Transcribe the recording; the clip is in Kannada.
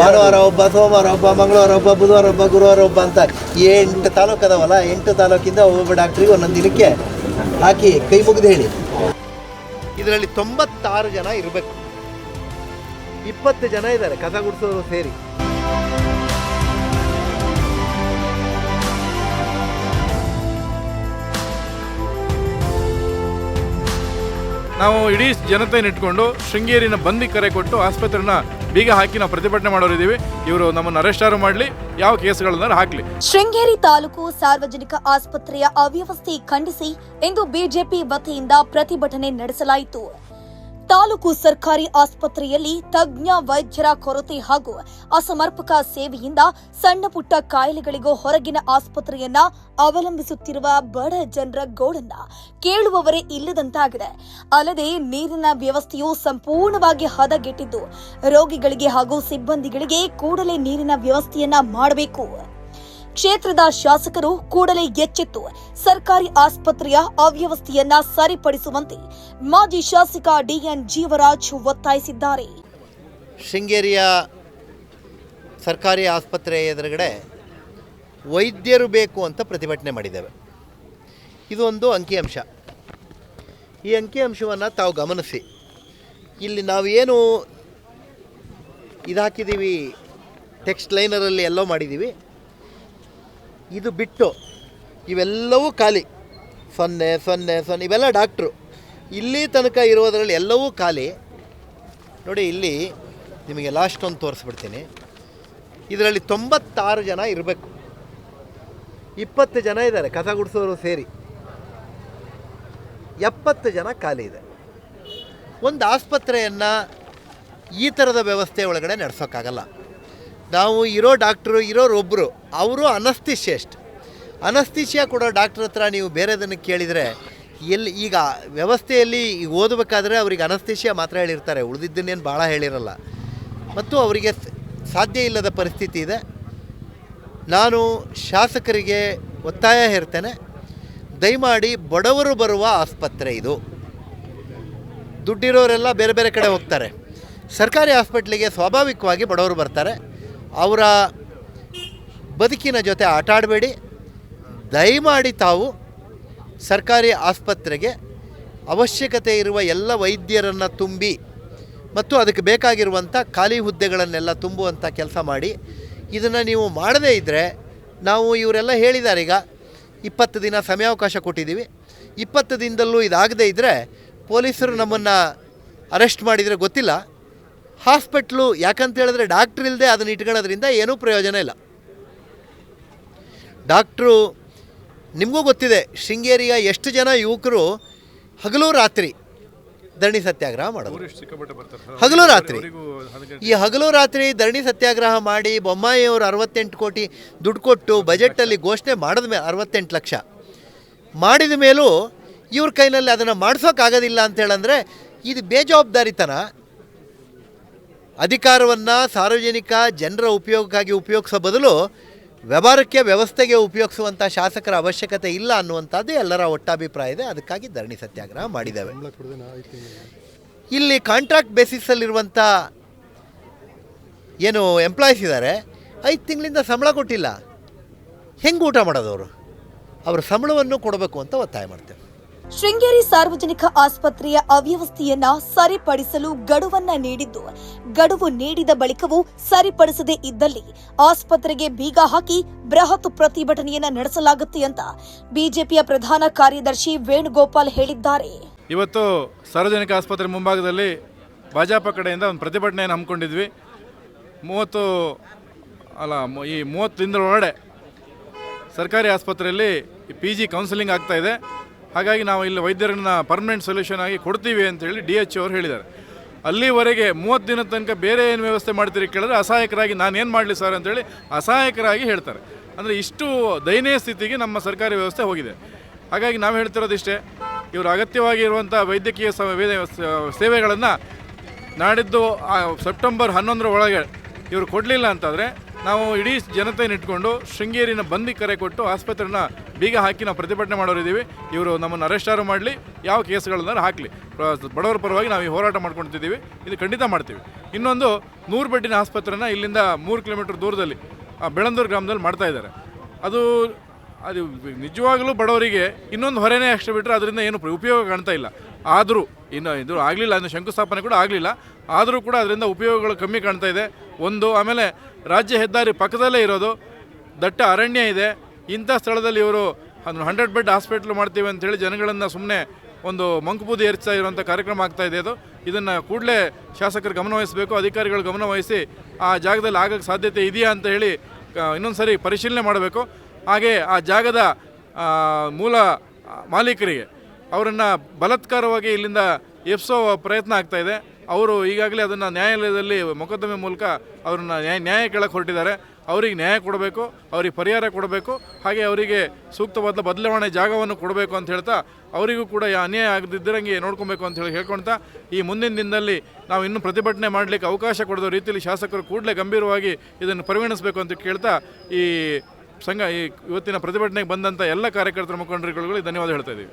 ಭಾನುವಾರ ಒಬ್ಬ ಸೋಮವಾರ ಒಬ್ಬ ಮಂಗಳವಾರ ಒಬ್ಬ ಬುಧವಾರ ಒಬ್ಬ ಗುರುವಾರ ಒಬ್ಬ ಅಂತ ಎಂಟು ತಾಲೂಕು ಅದಾವಲ್ಲ ಎಂಟು ತಾಲೂಕಿಂದ ಒಬ್ಬೊಬ್ಬ ಡಾಕ್ಟ್ರಿಗೆ ಒಂದೊಂದು ದಿನಕ್ಕೆ ಹಾಕಿ ಕೈ ಮುಗಿದು ಹೇಳಿ. ಇದರಲ್ಲಿ ತೊಂಬತ್ತಾರು ಜನ ಇರಬೇಕು. ಇಪ್ಪತ್ತು ಜನ ಇದ್ದಾರೆ ಕಸ ಗುಡಿಸೋರು ಸೇರಿ. ನಾವು ಇಡೀ ಜನತೆಯನ್ನು ಇಟ್ಕೊಂಡು ಶೃಂಗೇರಿನ ಬಂದಿ ಕರೆ ಕೊಟ್ಟು ಆಸ್ಪತ್ರೆನ ಬೀಗ ಹಾಕಿ ನಾವು ಪ್ರತಿಭಟನೆ ಮಾಡೋರಿದ್ದೀವಿ. ಇವರು ನಮ್ಮನ್ನು ಅರೆಸ್ಟಾರು ಮಾಡಲಿ, ಯಾವ ಕೇಸ್ಗಳನ್ನ ಹಾಕಲಿ. ಶೃಂಗೇರಿ ತಾಲೂಕು ಸಾರ್ವಜನಿಕ ಆಸ್ಪತ್ರೆಯ ಅವ್ಯವಸ್ಥೆ ಖಂಡಿಸಿ ಇಂದು ಬಿಜೆಪಿ ವತಿಯಿಂದ ಪ್ರತಿಭಟನೆ ನಡೆಸಲಾಯಿತು. ತಾಲೂಕು ಸರ್ಕಾರಿ ಆಸ್ಪತ್ರೆಯಲ್ಲಿ ತಜ್ಞ ವೈದ್ಯರ ಕೊರತೆ ಹಾಗೂ ಅಸಮರ್ಪಕ ಸೇವೆಯಿಂದ ಸಣ್ಣ ಪುಟ್ಟ ಕಾಯಿಲೆಗಳಿಗೂ ಹೊರಗಿನ ಆಸ್ಪತ್ರೆಯನ್ನ ಅವಲಂಬಿಸುತ್ತಿರುವ ಬಡ ಜನರ ಗೋಳನ್ನ ಕೇಳುವವರೇ ಇಲ್ಲದಂತಾಗಿದೆ. ಅಲ್ಲದೆ ನೀರಿನ ವ್ಯವಸ್ಥೆಯು ಸಂಪೂರ್ಣವಾಗಿ ಹದಗೆಟ್ಟಿದ್ದು, ರೋಗಿಗಳಿಗೆ ಹಾಗೂ ಸಿಬ್ಬಂದಿಗಳಿಗೆ ಕೂಡಲೇ ನೀರಿನ ವ್ಯವಸ್ಥೆಯನ್ನ ಮಾಡಬೇಕು. ಕ್ಷೇತ್ರದ ಶಾಸಕರು ಕೂಡಲೇ ಎಚ್ಚೆತ್ತು. ಸರ್ಕಾರಿ ಆಸ್ಪತ್ರೆಯ ಅವ್ಯವಸ್ಥೆಯನ್ನ ಸರಿಪಡಿಸುವಂತೆ ಮಾಜಿ ಶಾಸಕ ಡಿಎನ್ ಜೀವರಾಜ್ ಒತ್ತಾಯಿಸಿದ್ದಾರೆ. ಶೃಂಗೇರಿಯ ಸರ್ಕಾರಿ ಆಸ್ಪತ್ರೆ ಎದುರುಗಡೆ ವೈದ್ಯರು ಬೇಕು ಅಂತ ಪ್ರತಿಭಟನೆ ಮಾಡಿದ್ದೇವೆ. ಇದೊಂದು ಅಂಕಿಅಂಶ ಈ ಅಂಕಿಅಂಶವನ್ನು ತಾವು ಗಮನಿಸಿ. ಇಲ್ಲಿ ನಾವು ಏನು ಇದಾಕಿದ್ದೀವಿ ಟೆಕ್ಸ್ಟ್ ಲೈನರಲ್ಲಿ ಎಲ್ಲೋ ಮಾಡಿದ್ದೀವಿ. ಇದು ಬಿಟ್ಟು ಇವೆಲ್ಲವೂ ಖಾಲಿ. ಸೊನ್ನೆ ಸೊನ್ನೆ ಸೊನ್ನೆ. ಇವೆಲ್ಲ ಡಾಕ್ಟ್ರು. ಇಲ್ಲಿ ತನಕ ಇರೋದರಲ್ಲಿ ಎಲ್ಲವೂ ಖಾಲಿ. ನೋಡಿ, ಇಲ್ಲಿ ನಿಮಗೆ ಲಾಸ್ಟ್ ಒಂದು ತೋರಿಸ್ಬಿಡ್ತೀನಿ. ಇದರಲ್ಲಿ ತೊಂಬತ್ತಾರು ಜನ ಇರಬೇಕು. ಇಪ್ಪತ್ತು ಜನ ಇದ್ದಾರೆ, ಕಸ ಗುಡಿಸೋರು ಸೇರಿ. ಎಪ್ಪತ್ತು ಜನ ಖಾಲಿ ಇದೆ. ಒಂದು ಆಸ್ಪತ್ರೆಯನ್ನು ಈ ಥರದ ವ್ಯವಸ್ಥೆ ಒಳಗಡೆ ನಡೆಸೋಕ್ಕಾಗಲ್ಲ. ನಾವು ಇರೋ ಡಾಕ್ಟ್ರು ಇರೋರೊಬ್ಬರು ಅವರು ಅನಸ್ತಿಷ್ಯಸ್ಟ್ ಅನಸ್ತಿಷ್ಯ ಕೊಡೋ ಡಾಕ್ಟ್ರ್ ಹತ್ರ ನೀವು ಬೇರೆದನ್ನು ಕೇಳಿದರೆ ಎಲ್ಲಿ ಈಗ ವ್ಯವಸ್ಥೆಯಲ್ಲಿ ಓದಬೇಕಾದ್ರೆ ಅವರಿಗೆ ಅನಸ್ತಿಷ್ಯ ಮಾತ್ರ ಹೇಳಿರ್ತಾರೆ, ಉಳಿದಿದ್ದನ್ನೇನು ಭಾಳ ಹೇಳಿರಲ್ಲ. ಮತ್ತು ಅವರಿಗೆ ಸಾಧ್ಯ ಇಲ್ಲದ ಪರಿಸ್ಥಿತಿ ಇದೆ. ನಾನು ಶಾಸಕರಿಗೆ ಒತ್ತಾಯ ಹೇರ್ತೇನೆ ದಯಮಾಡಿ ಬಡವರು ಬರುವ ಆಸ್ಪತ್ರೆ ಇದು. ದುಡ್ಡಿರೋರೆಲ್ಲ ಬೇರೆ ಬೇರೆ ಕಡೆ ಹೋಗ್ತಾರೆ. ಸರ್ಕಾರಿ ಹಾಸ್ಪಿಟ್ಲಿಗೆ ಸ್ವಾಭಾವಿಕವಾಗಿ ಬಡವರು ಬರ್ತಾರೆ. ಅವರ ಬದುಕಿನ ಜೊತೆ ಆಟಾಡಬೇಡಿ ದಯಮಾಡಿ ತಾವು ಸರ್ಕಾರಿ ಆಸ್ಪತ್ರೆಗೆ ಅವಶ್ಯಕತೆ ಇರುವ ಎಲ್ಲ ವೈದ್ಯರನ್ನು ತುಂಬಿ ಮತ್ತು ಅದಕ್ಕೆ ಬೇಕಾಗಿರುವಂಥ ಖಾಲಿ ಹುದ್ದೆಗಳನ್ನೆಲ್ಲ ತುಂಬುವಂಥ ಕೆಲಸ ಮಾಡಿ. ಇದನ್ನು ನೀವು ಮಾಡದೇ ಇದ್ದರೆ ನಾವು ಇವರೆಲ್ಲ ಹೇಳಿದ್ದಾರೆ ಈಗ ಇಪ್ಪತ್ತು ದಿನ ಸಮಯಾವಕಾಶ ಕೊಟ್ಟಿದ್ದೀವಿ. ಇಪ್ಪತ್ತು ದಿನದಲ್ಲೂ ಇದಾಗದೇ ಇದ್ದರೆ ಪೊಲೀಸರು ನಮ್ಮನ್ನು ಅರೆಸ್ಟ್ ಮಾಡಿದರೆ ಗೊತ್ತಿಲ್ಲ. ಹಾಸ್ಪಿಟ್ಲು ಯಾಕಂತ ಹೇಳಿದ್ರೆ ಡಾಕ್ಟ್ರ್ ಇಲ್ಲದೆ ಅದನ್ನು ಇಟ್ಕೊಳ್ಳೋದ್ರಿಂದ ಏನೂ ಪ್ರಯೋಜನ ಇಲ್ಲ. ಡಾಕ್ಟ್ರು ನಿಮಗೂ ಗೊತ್ತಿದೆ ಶೃಂಗೇರಿಯ ಎಷ್ಟು ಜನ ಯುವಕರು ಹಗಲು ರಾತ್ರಿ ಧರಣಿ ಸತ್ಯಾಗ್ರಹ ಮಾಡೋದು. ಹಗಲು ರಾತ್ರಿ. ಈ ಹಗಲು ರಾತ್ರಿ ಧರಣಿ ಸತ್ಯಾಗ್ರಹ ಮಾಡಿ ಬೊಮ್ಮಾಯಿ ಅವರು ಅರವತ್ತೆಂಟು ಕೋಟಿ ದುಡ್ಡು ಕೊಟ್ಟು ಬಜೆಟಲ್ಲಿ ಘೋಷಣೆ ಮಾಡಿದ ಮೇಲೆ ಅರವತ್ತೆಂಟು ಲಕ್ಷ. ಮಾಡಿದ ಮೇಲೂ ಇವ್ರ ಕೈನಲ್ಲಿ ಅದನ್ನು ಮಾಡಿಸೋಕ್ಕಾಗೋದಿಲ್ಲ ಅಂತ ಹೇಳಂದರೆ ಇದು ಬೇಜವಾಬ್ದಾರಿತನ. ಅಧಿಕಾರವನ್ನು ಸಾರ್ವಜನಿಕ ಜನರ ಉಪಯೋಗಕ್ಕಾಗಿ ಉಪಯೋಗಿಸೋ ಬದಲು ವ್ಯವಹಾರಕ್ಕೆ ವ್ಯವಸ್ಥೆಗೆ ಉಪಯೋಗಿಸುವಂಥ ಶಾಸಕರ ಅವಶ್ಯಕತೆ ಇಲ್ಲ ಅನ್ನುವಂಥದ್ದು ಎಲ್ಲರ ಒಟ್ಟಾಭಿಪ್ರಾಯ ಇದೆ. ಅದಕ್ಕಾಗಿ ಧರಣಿ ಸತ್ಯಾಗ್ರಹ ಮಾಡಿದ್ದೇವೆ. ಇಲ್ಲಿ ಕಾಂಟ್ರಾಕ್ಟ್ ಬೇಸಿಸಲ್ಲಿರುವಂಥ ಏನು ಎಂಪ್ಲಾಯೀಸ್ ಇದ್ದಾರೆ ಐದು ತಿಂಗಳಿಂದ ಸಂಬಳ ಕೊಟ್ಟಿಲ್ಲ. ಹೆಂಗೆ ಊಟ ಮಾಡೋದು ಅವರು? ಅವರ ಸಂಬಳವನ್ನು ಕೊಡಬೇಕು ಅಂತ ಒತ್ತಾಯ ಮಾಡ್ತೇವೆ. ಶೃಂಗೇರಿ ಸಾರ್ವಜನಿಕ ಆಸ್ಪತ್ರೆಯ ಅವ್ಯವಸ್ಥೆಯನ್ನ ಸರಿಪಡಿಸಲು ಗಡುವನ್ನ ನೀಡಿದ್ದು, ಗಡುವು ನೀಡಿದ ಬಳಿಕವೂ ಸರಿಪಡಿಸದೇ ಇದ್ದಲ್ಲಿ ಆಸ್ಪತ್ರೆಗೆ ಬೀಗ ಹಾಕಿ ಬೃಹತ್ ಪ್ರತಿಭಟನೆಯನ್ನ ನಡೆಸಲಾಗುತ್ತೆ ಅಂತ ಬಿಜೆಪಿಯ ಪ್ರಧಾನ ಕಾರ್ಯದರ್ಶಿ ವೇಣುಗೋಪಾಲ್ ಹೇಳಿದ್ದಾರೆ. ಇವತ್ತು ಸಾರ್ವಜನಿಕ ಆಸ್ಪತ್ರೆ ಮುಂಭಾಗದಲ್ಲಿ ಭಾಜಪ ಕಡೆಯಿಂದ ಒಂದು ಪ್ರತಿಭಟನೆಯನ್ನು ಹಮ್ಮಿಕೊಂಡಿದ್ವಿ. ಮೂವತ್ತು, ಅಲ್ಲ ಈ ಮೂವತ್ತು ದಿನದ ಒಳಗಡೆ ಸರ್ಕಾರಿ ಆಸ್ಪತ್ರೆಯಲ್ಲಿ ಪಿ ಜಿ ಕೌನ್ಸಿಲಿಂಗ್ ಆಗ್ತಾ ಇದೆ. ಹಾಗಾಗಿ ನಾವು ಇಲ್ಲಿ ವೈದ್ಯರನ್ನ ಪರ್ಮನೆಂಟ್ ಸೊಲ್ಯೂಷನ್ ಆಗಿ ಕೊಡ್ತೀವಿ ಅಂತ ಹೇಳಿ ಡಿ ಎಚ್ ಅವರು ಹೇಳಿದ್ದಾರೆ. ಅಲ್ಲಿವರೆಗೆ ಮೂವತ್ತು ದಿನದ ತನಕ ಬೇರೆ ಏನು ವ್ಯವಸ್ಥೆ ಮಾಡ್ತೀರಿ ಕೇಳಿದ್ರೆ ಅಸಹಾಯಕರಾಗಿ ನಾನು ಏನು ಮಾಡಲಿ ಸರ್ ಅಂತೇಳಿ ಅಸಹಾಯಕರಾಗಿ ಹೇಳ್ತಾರೆ. ಅಂದರೆ ಇಷ್ಟು ದಯನೀಯ ಸ್ಥಿತಿಗೆ ನಮ್ಮ ಸರ್ಕಾರಿ ವ್ಯವಸ್ಥೆ ಹೋಗಿದೆ. ಹಾಗಾಗಿ ನಾವು ಹೇಳ್ತಿರೋದಿಷ್ಟೇ, ಇವರು ಅಗತ್ಯವಾಗಿರುವಂಥ ವೈದ್ಯಕೀಯ ಸೇವೆಗಳನ್ನು ನಾಡಿದ್ದು ಸೆಪ್ಟೆಂಬರ್ ಹನ್ನೊಂದರ ಒಳಗೆ ಇವರು ಕೊಡಲಿಲ್ಲ ಅಂತಂದರೆ ನಾವು ಇಡೀ ಜನತೆಯನ್ನು ಇಟ್ಕೊಂಡು ಶೃಂಗೇರಿನ ಬಂದಿ ಕರೆ ಕೊಟ್ಟು ಆಸ್ಪತ್ರೆನ ಬೀಗ ಹಾಕಿ ನಾವು ಪ್ರತಿಭಟನೆ ಮಾಡೋರಿದ್ದೀವಿ ಇವರು ನಮ್ಮನ್ನು ಅರೆಸ್ಟಾರು ಮಾಡಲಿ, ಯಾವ ಕೇಸ್ಗಳನ್ನ ಹಾಕಲಿ. ಬಡವರ ಪರವಾಗಿ ನಾವು ಈ ಹೋರಾಟ ಮಾಡ್ಕೊಳ್ತಿದ್ದೀವಿ. ಇದು ಖಂಡಿತ ಮಾಡ್ತೀವಿ. ಇನ್ನೊಂದು ನೂರು ಬೆಡ್ಡಿನ ಆಸ್ಪತ್ರೆನ ಇಲ್ಲಿಂದ ಮೂರು ಕಿಲೋಮೀಟರ್ ದೂರದಲ್ಲಿ ಬೆಳಂದೂರು ಗ್ರಾಮದಲ್ಲಿ ಮಾಡ್ತಾ ಇದ್ದಾರೆ. ಅದು ಅದು ನಿಜವಾಗಲೂ ಬಡವರಿಗೆ ಇನ್ನೊಂದು ಹೊರೆನೇ ಅಷ್ಟು ಬಿಟ್ಟರೆ ಅದರಿಂದ ಏನು ಉಪಯೋಗ ಕಾಣ್ತಾ ಇಲ್ಲ. ಆದರೂ, ಇನ್ನು ಇದು ಆಗಲಿಲ್ಲ ಅಂದರೆ ಶಂಕುಸ್ಥಾಪನೆ ಕೂಡ ಆಗಲಿಲ್ಲ. ಆದರೂ ಕೂಡ ಅದರಿಂದ ಉಪಯೋಗಗಳು ಕಮ್ಮಿ ಕಾಣ್ತಾ ಇದೆ. ಒಂದು, ಆಮೇಲೆ ರಾಜ್ಯ ಹೆದ್ದಾರಿ ಪಕ್ಕದಲ್ಲೇ ಇರೋದು. ದಟ್ಟ ಅರಣ್ಯ ಇದೆ. ಇಂಥ ಸ್ಥಳದಲ್ಲಿ ಇವರು ಅದನ್ನು ಹಂಡ್ರೆಡ್ ಬೆಡ್ ಹಾಸ್ಪಿಟ್ಲ್ ಮಾಡ್ತೀವಿ ಅಂತೇಳಿ ಜನಗಳನ್ನು ಸುಮ್ಮನೆ ಒಂದು ಮಂಕುಬೂದಿ ಏರಿಸ್ತಾ ಇರುವಂಥ ಕಾರ್ಯಕ್ರಮ ಆಗ್ತಾ ಇದೆ ಅದು. ಇದನ್ನು ಕೂಡಲೇ ಶಾಸಕರು ಗಮನವಹಿಸಬೇಕು ಅಧಿಕಾರಿಗಳು ಗಮನವಹಿಸಿ ಆ ಜಾಗದಲ್ಲಿ ಆಗಕ್ಕೆ ಸಾಧ್ಯತೆ ಇದೆಯಾ ಅಂತ ಹೇಳಿ ಇನ್ನೊಂದು ಸಾರಿ ಪರಿಶೀಲನೆ ಮಾಡಬೇಕು. ಹಾಗೆ ಆ ಜಾಗದ ಮೂಲ ಮಾಲೀಕರಿಗೆ ಅವರನ್ನು ಬಲತ್ಕಾರವಾಗಿ ಇಲ್ಲಿಂದ ಎಬ್ಸೋ ಪ್ರಯತ್ನ ಆಗ್ತಾ ಇದೆ. ಅವರು ಈಗಾಗಲೇ ಅದನ್ನು ನ್ಯಾಯಾಲಯದಲ್ಲಿ ಮೊಕದ್ದಮೆ ಮೂಲಕ ಅವ್ರನ್ನ ನ್ಯಾಯ ನ್ಯಾಯ ಕೇಳಕ್ಕೆ ಹೊರಟಿದ್ದಾರೆ. ಅವರಿಗೆ ನ್ಯಾಯ ಕೊಡಬೇಕು, ಅವರಿಗೆ ಪರಿಹಾರ ಕೊಡಬೇಕು, ಹಾಗೆ ಅವರಿಗೆ ಸೂಕ್ತವಾದ ಬದಲಾವಣೆ ಜಾಗವನ್ನು ಕೊಡಬೇಕು ಅಂತ ಹೇಳ್ತಾ ಅವರಿಗೂ ಕೂಡ ಅನ್ಯಾಯ ಆಗದಿದ್ದರಂಗೆ ನೋಡ್ಕೊಬೇಕು ಅಂತ ಹೇಳಿ ಹೇಳ್ಕೊಳ್ತಾ, ಈ ಮುಂದಿನ ದಿನದಲ್ಲಿ ನಾವು ಇನ್ನೂ ಪ್ರತಿಭಟನೆ ಮಾಡಲಿಕ್ಕೆ ಅವಕಾಶ ಕೊಡದ ರೀತಿಯಲ್ಲಿ ಶಾಸಕರು ಕೂಡಲೇ ಗಂಭೀರವಾಗಿ ಇದನ್ನು ಪರಿಗಣಿಸಬೇಕು ಅಂತ ಕೇಳ್ತಾ ಈ ಸಂಘ, ಈ ಇವತ್ತಿನ ಪ್ರತಿಭಟನೆಗೆ ಬಂದಂಥ ಎಲ್ಲ ಕಾರ್ಯಕರ್ತರ ಮುಖಂಡರುಗಳಿಗೆ ಧನ್ಯವಾದ ಹೇಳ್ತಾ ಇದ್ದೀವಿ.